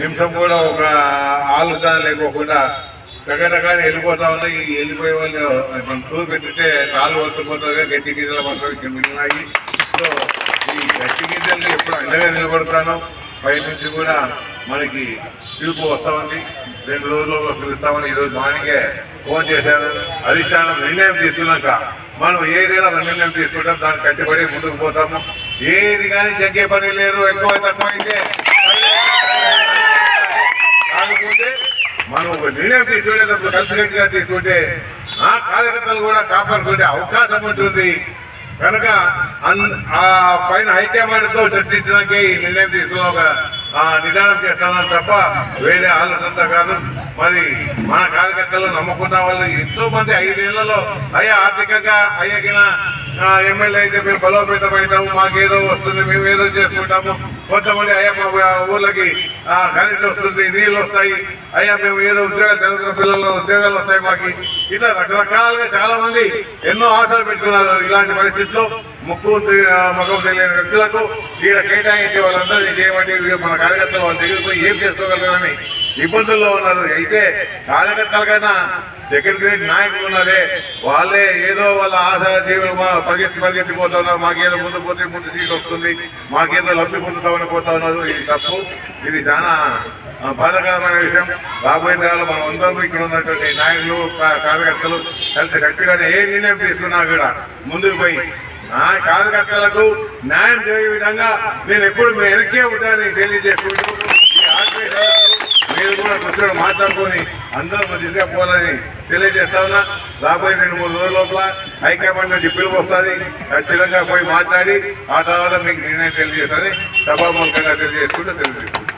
నిమిషం కూడా ఒక ఆలోచన లేకోకుండా టగటగానే వెళ్ళిపోతా ఉన్నాయి. ఈ వెళ్ళిపోయే వాళ్ళు మనం టూర్ పెట్టితే కాలు వస్తుపోతుంది గట్టి గింజల మాత్రం మిగిలినాయి. సో ఈ గట్టి గింజలు ఎప్పుడు అండగా నిలబడతాను పై నుంచి కూడా మనకి పిలుపు వస్తా ఉంది. రెండు రోజుల్లో పిలుస్తామని ఈరోజు మార్నింగే ఫోన్ చేశాను. అధిష్టానం నిర్ణయం తీసుకున్నాక మనం ఏదైనా నిర్ణయం తీసుకుంటాం దానికి కట్టుబడి ముందుకు పోతాము. ఏది కానీ చెక్కే పని లేదు ఎక్కువ తక్కువ అయితే కాకపోతే మనం ఒక నిర్ణయం తీసుకునేటప్పుడు కలిసికట్టుగా తీసుకుంటే ఆ కార్యకర్తలు కూడా కాపాడుకునే అవకాశం ఉంటుంది. కనుక అన్- ఆ పైన హైకమాండ్తో చర్చించడానికి ఈ నిర్ణయం తీసుకున్న ఒక ఆ, నిదానం చేస్తానని తప్ప వేరే ఆలోచనతో కాదు. మరి మన ఎన్నికల్లో నమ్ముకున్న వాళ్ళు ఎంతో మంది ఐదేళ్ళలో అయ్యా ఆర్థికంగా అయ్యగిన ఎమ్మెల్యే అయితే మేము బలోపేతం అవుతాము మాకేదో వస్తుంది మేము ఏదో చేసుకుంటాము. కొంతమంది అయ్యా మా ఊళ్ళకి ఆ, కరెంట్ వస్తుంది నీళ్ళు వస్తాయి. అయ్యా మేము ఏదో ఉద్యోగాలు చదువుకున్న పిల్లలు ఉద్యోగాలు వస్తాయి మాకు. ఇట్లా రకరకాలుగా చాలా మంది ఎన్నో ఆశలు పెట్టుకున్నారు ఇలాంటి పరిస్థితుల్లో. ముక్కు ముఖం తెలియని వ్యక్తులకు ఇక్కడ కేటాయించే వాళ్ళందరూ చేయబట్టి మన కార్యకర్తలు వాళ్ళు దగ్గర ఏం చేసుకోగలరని ఇబ్బందుల్లో ఉన్నారు. అయితే కార్యకర్తలకైనా సెకండ్ నాయకులు ఉన్నారే వాళ్ళే ఏదో వాళ్ళ ఆశ జీవులు మా పరిగెత్తి పరిగెత్తి ఉన్నారు మాకేదో ముందు పోతే ముందు సీట్ వస్తుంది మాకేదో లబ్ధి పొందుతామని పోతా ఉన్నారు. ఇది తప్పు. ఇది చాలా బాధకరమైన విషయం. రాబోయే కాలంలో మనం అందరూ ఇక్కడ ఉన్నటువంటి నాయకులు కార్యకర్తలు కలిసి గట్టిగానే ఏ నిర్ణయం తీసుకున్నా కూడా ముందుకు పోయి నా కార్యకర్తలకు న్యాయం జరిగే విధంగా నేను ఎప్పుడు మీ వెనక్కే ఉంటానని తెలియజేసుకుంటూ మీరు మాట్లాడుకొని అందరూ మంచిగా పోవాలని తెలియజేస్తా ఉన్నా. రాబోయే రెండు మూడు రోజుల లోపల హైకమాండ్ నుంచి పిలుపు వస్తుంది. ఖచ్చితంగా పోయి మాట్లాడి ఆ తర్వాత మీకు నిర్ణయం తెలియజేస్తాను. సభామూలకంగా తెలియజేసుకుంటూ తెలియజేస్తుంది